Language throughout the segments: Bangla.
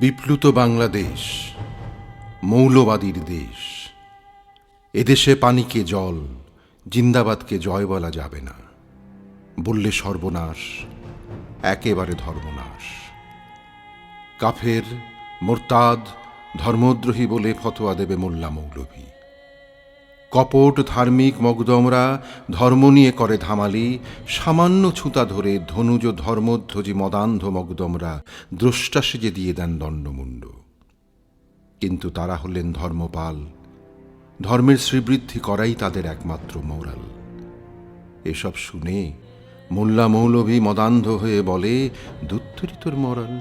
বিপ্লুত বাংলাদেশ, মৌলবাদীর দেশ। এদেশে পানিকে জল, জিন্দাবাদকে জয় বলা যাবে না। বললে সর্বনাশ, একেবারে ধর্মনাশ। কাফের, মোরতাদ, ধর্মদ্রোহী বলে ফতোয়া দেবে মোল্লা মৌলভী। কপট ধার্মিক মগদমরা ধর্ম নিয়ে করে ধামালি, সামান্য ছুতা ধরে ধনুজ ধর্মধ্বজি মদান্ধ মগদমরা দ্রষ্টা সেজে দিয়ে দেন দণ্ডমুণ্ড। কিন্তু তারা হলেন ধর্মপাল। ধর্মের শ্রীবৃদ্ধি করাই তাদের একমাত্র মোরাল। এসব শুনে মোল্লা মৌলভী মদান্ধ হয়ে বলে দুত্তরি তোর মরাল।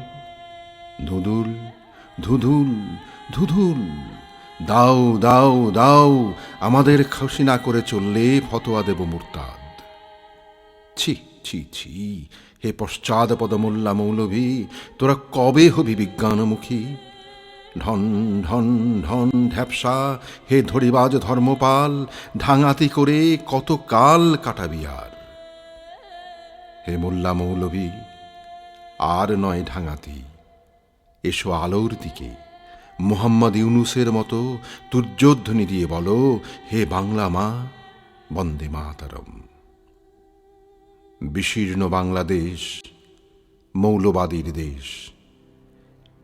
ধুদুল ধুধুল ধুধুল দাও দাও দাও, আমাদের খুশি না করে চললে ফতোয়া দেব মুরতাদ। ছি ছি ছি, হে পশ্চাদ পদমোল্লা মৌলভী, তোরা কবে হবি বিজ্ঞানমুখী? ঢন ঢন ঢন, ঢ্যাপসা, হে ধরিবাজ ধর্মপাল, ঢাঙাতি করে কত কাল কাটাবি আর? হে মোল্লা মৌলভী, আর নয় ঢাঙাতি, এসো আলোর দিকে। মোহাম্মদ ইউনুসের মতো তুর্যোধ্বনি দিয়ে বলো, হে বাংলা মা, বন্দে মাতারম। বিশীর্ণ বাংলাদেশ, মৌলবাদীর দেশ,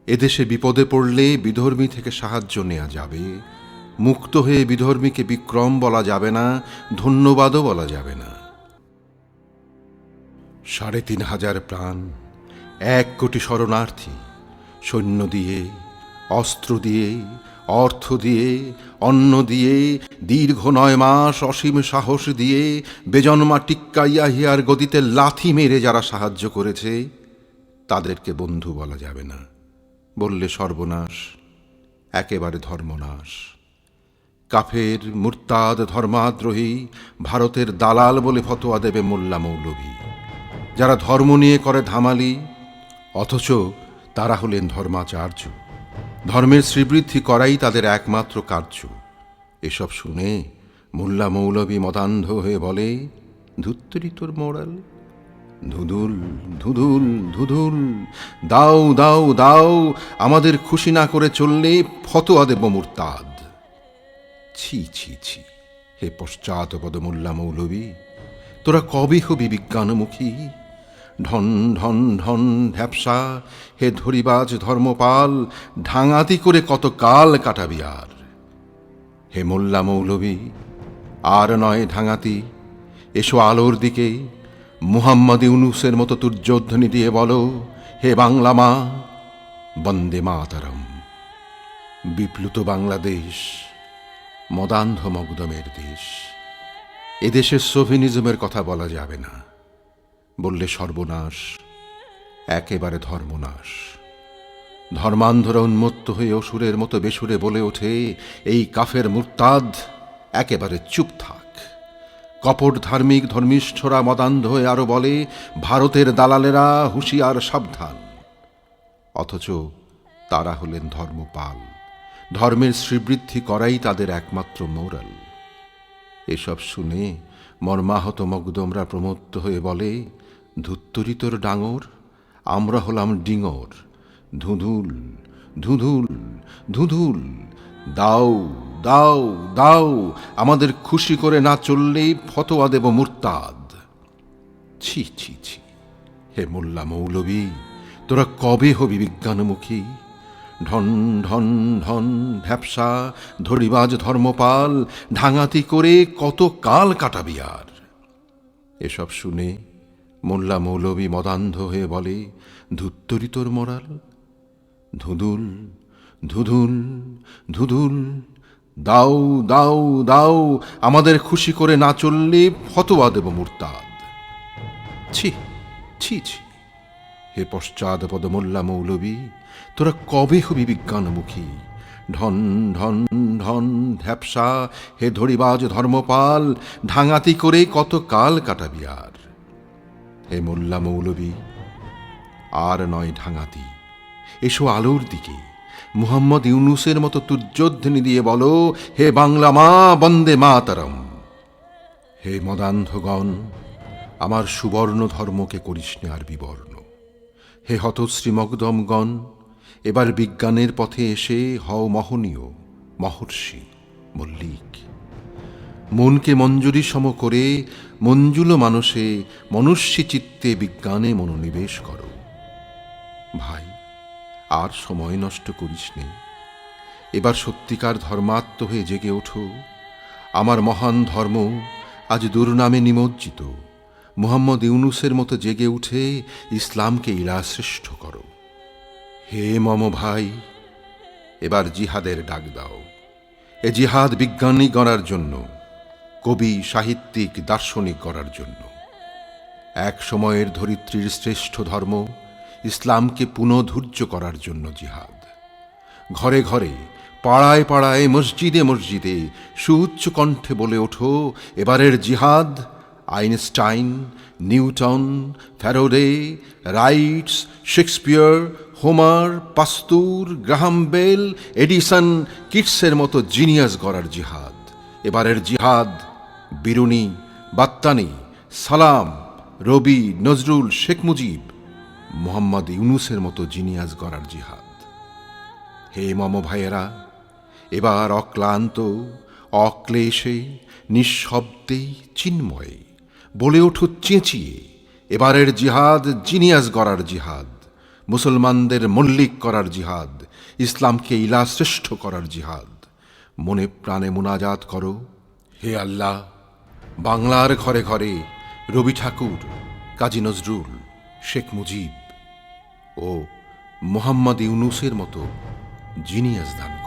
এদেশে বিপদে পড়লে বিধর্মী থেকে সাহায্য নেওয়া যাবে, মুক্ত হয়ে বিধর্মীকে বিক্রম বলা যাবে না, ধন্যবাদও বলা যাবে না। সাড়ে তিন হাজার প্রাণ, এক কোটি শরণার্থী সৈন্য দিয়ে অস্ত্র দিয়ে, অর্থ দিয়ে, অন্ন দিয়ে, দীর্ঘ নয় মাস অসীম সাহস দিয়ে বেজন্মা টিক্কাইয়া হিয়ার গদিতে লাথি মেরে যারা সাহায্য করেছে, তাদেরকে বন্ধু বলা যাবে না। বললে সর্বনাশ, একেবারে ধর্মনাশ। কাফের মুরতাদ ধর্মাদ্রোহী, ভারতের দালাল বলে ফতোয়া দেবে মোল্লা মৌলভী। যারা ধর্ম নিয়ে করে ধামালি, অথচ তারা হলেন ধর্মাচার্য। ধর্মের শ্রীবৃদ্ধি করাই তাদের একমাত্র কার্য। এসব শুনে মোল্লা মৌলভী মতান্ধ হয়ে বলে, ধুত্তরি তোর মোড়াল। ধুধুল ধুধুল ধুধুল। দাও দাও দাও, আমাদের খুশি না করে চললে ফতোয়া দেব মুরতাদ। ছি ছি ছি, হে পশ্চাৎপদ মোল্লা মৌলবী তোরা কবে হবি বিজ্ঞানমুখী? ঢন ঢন ঢন ঢ্যাপসা, হে ধরিবাজ ধর্মপাল, ঢাঙাতি করে কত কাল কাটাবি আর? হে মোল্লা মৌলবী আর নয় ঢাঙাতি, এসো আলোর দিকে, মুহাম্মদ ইউনুসের মতো তুর্যোধ্বনি দিয়ে বলো, হে বাংলা মা, বন্দে মাতারম। বিপ্লুত বাংলাদেশ, মদান্ধ মগদমের দেশ, এদেশের সোভিনিজমের কথা বলা যাবে না। বললে সর্বনাশ, একেবারে ধর্মনাশ। ধর্মান্ধরা উন্মত্ত হয়ে অসুরের মতো বেসুরে বলে ওঠে, এই কাফের মুরতাদ একেবারে চুপ থাক। কপট ধার্মিক ধর্মিষ্ঠরা মদান্ধ হয়ে আরও বলে, ভারতের দালালেরা হুঁশিয়ার সাবধান। অথচ তারা হলেন ধর্মপাল। ধর্মের শ্রীবৃদ্ধি করাই তাদের একমাত্র মোরাল এসব শুনে মর্মাহত মগদমরা প্রমত্ত হয়ে বলে ধুত্তরি তোর ডাঙর, আমরা হলাম ডিঙর। ধুধুল ধুধুল ধুধুল। দাও দাও দাও, আমাদের খুশি করে না চললেই ফতোয়া দেব মুরতাদ। ছি ছি ছি, হে মোল্লা মৌলবী, তোরা কবে হবি বিজ্ঞানমুখী? ঢন ঢন ঢন ঢ্যাপসা ধরিবাজ ধর্মপাল, ঢাঙাতি করে কত কাল কাটাবি আর? এসব শুনে মোল্লা মৌলবী মদান্ধ হয়ে বলে, ধুত্তরি তোর মোরাল ধুদুল ধুধুল ধুধুল, দাও দাও দাও, আমাদের খুশি করে না চললে ফতোয়া দেব মুরতাদ। ছি ছি ছি, হে পশ্চাদ পদমোল্লা মৌলবী, তোরা কবে হবি বিজ্ঞানমুখী? ঢন ঢন ঢন, ঢ্যাপসা, হে ধরিবাজ ধর্মপাল, ঢাঙাতি করে কত কাল কাটাবি আর? হে মোল্লা মৌলবী, আর নয় ঢাঙাতি। এসো আলোর দিকে। মুহাম্মদ ইউনুসের মতো তুর্যোধ্বনি দিয়ে বলো, হে বাংলা মা, বন্দে মাতারম। হে মদান্ধগণ, আমার সুবর্ণ ধর্মকে করিস আর বিবর্ণ। হে হতশ্রী মগদমগণ এবার বিজ্ঞানের পথে এসে হও মহনীয়, মহর্ষি, মল্লিক। মনকে মঞ্জুরি সম করে মঞ্জুল মানসে মনুষ্যী চিত্তে বিজ্ঞানে মনোনিবেশ করো। ভাই, আর সময় নষ্ট করিস নে। এবার সত্যিকার ধর্মাত্ম হয়ে জেগে ওঠো। আমার মহান ধর্ম আজ দুর্নামে নিমজ্জিত। মুহাম্মদ ইউনুসের মতো জেগে উঠে ইসলামকে শ্রেষ্ঠ করো। হে মম ভাই, এবার জিহাদের ডাক দাও। এ জিহাদ বিজ্ঞানী গড়ার জন্য। কবি, সাহিত্যিক, দার্শনিক করার জন্য। এক সময়ের ধরিত্রীর শ্রেষ্ঠ ধর্ম ইসলামকে পুনধূর্য করার জন্য জিহাদ। ঘরে ঘরে, পাড়ায় পাড়ায়, মসজিদে মসজিদে, সুউচ্চ কণ্ঠে বলে ওঠো, এবারের জিহাদ, Einstein, Newton, Faraday, Wrights, Shakespeare, Homer, Pasteur, Graham Bell, Edison, কিটসের মতো জিনিয়াস গড়ার জিহাদ। এবারের জিহাদ বিরুনি বাত্তানি, সালাম, রবি, নজরুল, শেখ মুজিব, মোহাম্মদ ইউনুসের মতো জিনিয়াস গড়ার জিহাদ। হে মম ভাইয়েরা, এবার অক্লান্ত, অক্লেশে নিঃশব্দেই চিন্ময়ে, বলে ওঠো চেঁচিয়ে, এবারের জিহাদ জিনিয়াস গড়ার জিহাদ, মুসলমানদের মল্লিক করার জিহাদ, ইসলামকে ইলা শ্রেষ্ঠ করার জিহাদ। মনে প্রাণে মুনাজাত করো, হে আল্লাহ। বাংলার ঘরে ঘরে রবি ঠাকুর, কাজী নজরুল, শেখ মুজিব ও মোহাম্মদ ইউনুসের মতো জিনিয়াস দান